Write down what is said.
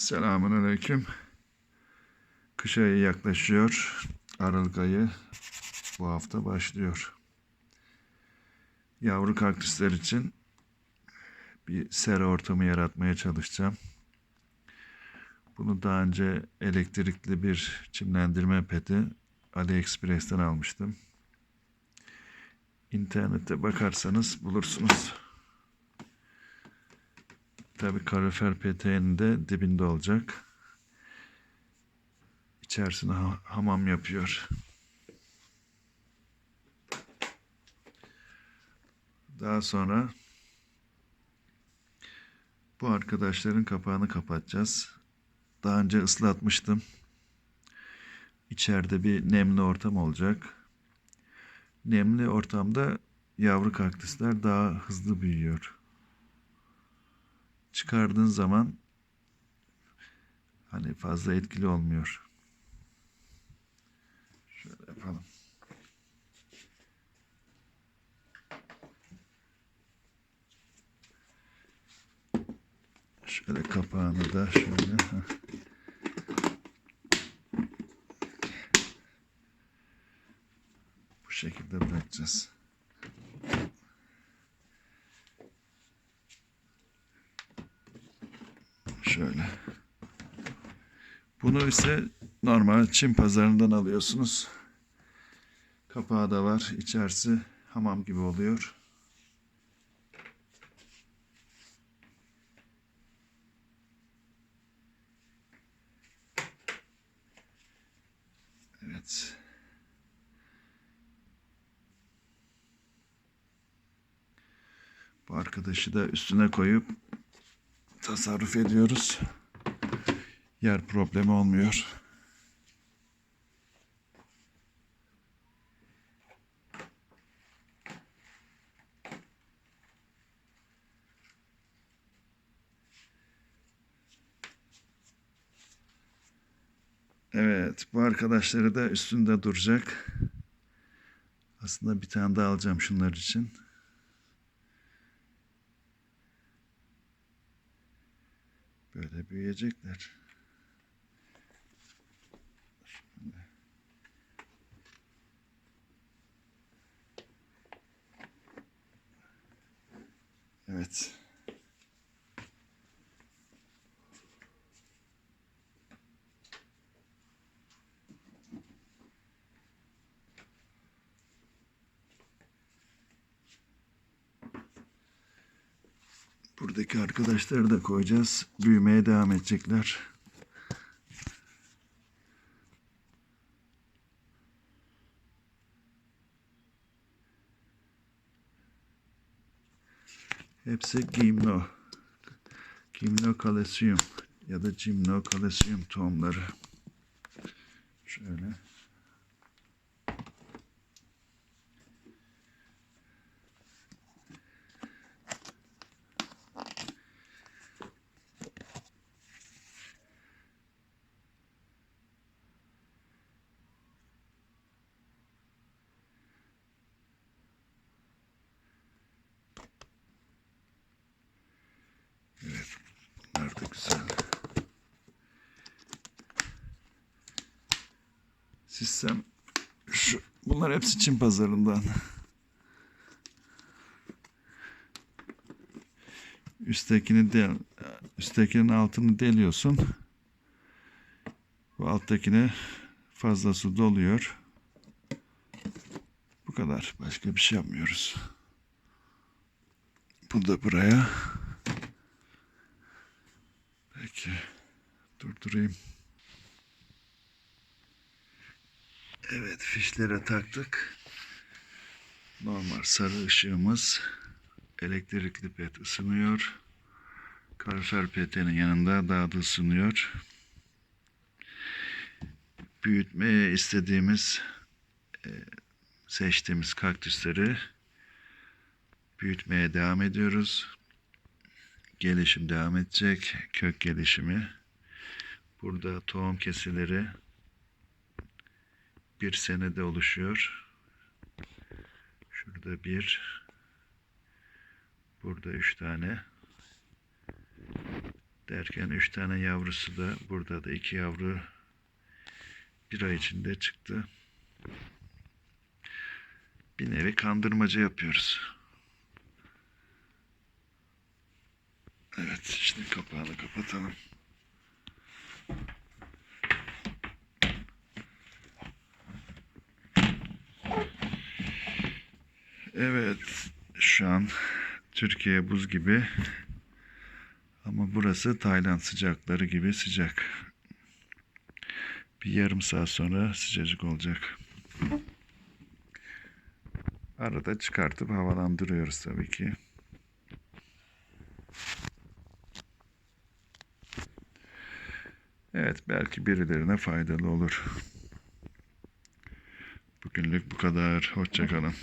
Selamun Aleyküm. Kış ayı yaklaşıyor. Aralık ayı bu hafta başlıyor. Yavru kaktüsler için bir sera ortamı yaratmaya çalışacağım. Bunu daha önce elektrikli bir çimlendirme peti AliExpress'ten almıştım. İnternette bakarsanız bulursunuz. Tabii kalorifer peteğinin de dibinde olacak. İçerisine ha- hamam yapıyor. Daha sonra bu arkadaşların kapağını kapatacağız. Daha önce ıslatmıştım. İçeride bir nemli ortam olacak. Nemli ortamda yavru kaktüsler daha hızlı büyüyor çıkardığın zaman hani fazla etkili olmuyor. Şöyle yapalım. Şöyle kapağını da şöyle. Bu şekilde bırakacağız. Şöyle. Bunu ise normal Çin pazarından alıyorsunuz. Kapağı da var. İçerisi hamam gibi oluyor. Evet. Bu arkadaşı da üstüne koyup tasarruf ediyoruz. Yer problemi olmuyor. Evet, bu arkadaşları da üstünde duracak. Aslında bir tane daha alacağım şunlar için. Böyle büyüyecekler. Evet. Buradaki arkadaşları da koyacağız. Büyümeye devam edecekler. Hepsi gimno. Gimnokalesyum ya da cimnokalesyum tohumları. Şöyle. Bunlar da güzel. Sistem şu bunlar hepsi Çin pazarından. Üsttekini del, üsttekinin altını deliyorsun. Bu alttakine fazla su doluyor. Bu kadar. Başka bir şey yapmıyoruz. Bu da buraya. Peki. Durdurayım. Evet fişlere taktık. Normal sarı ışığımız elektrikli pet ısınıyor. Kalorifer petenin yanında daha da ısınıyor. Büyütmeye istediğimiz e, seçtiğimiz kaktüsleri büyütmeye devam ediyoruz gelişim devam edecek. Kök gelişimi. Burada tohum kesileri bir senede oluşuyor. Şurada bir, burada üç tane, Derken üç tane yavrusu da burada da iki yavru bir ay içinde çıktı. Bir nevi kandırmaca yapıyoruz. Evet, şimdi kapağını kapatalım. Evet, şu an Türkiye buz gibi ama burası Tayland sıcakları gibi sıcak. Bir yarım saat sonra sıcacık olacak. Arada çıkartıp havalandırıyoruz tabii ki. Evet belki birilerine faydalı olur. Bugünlük bu kadar. Hoşçakalın.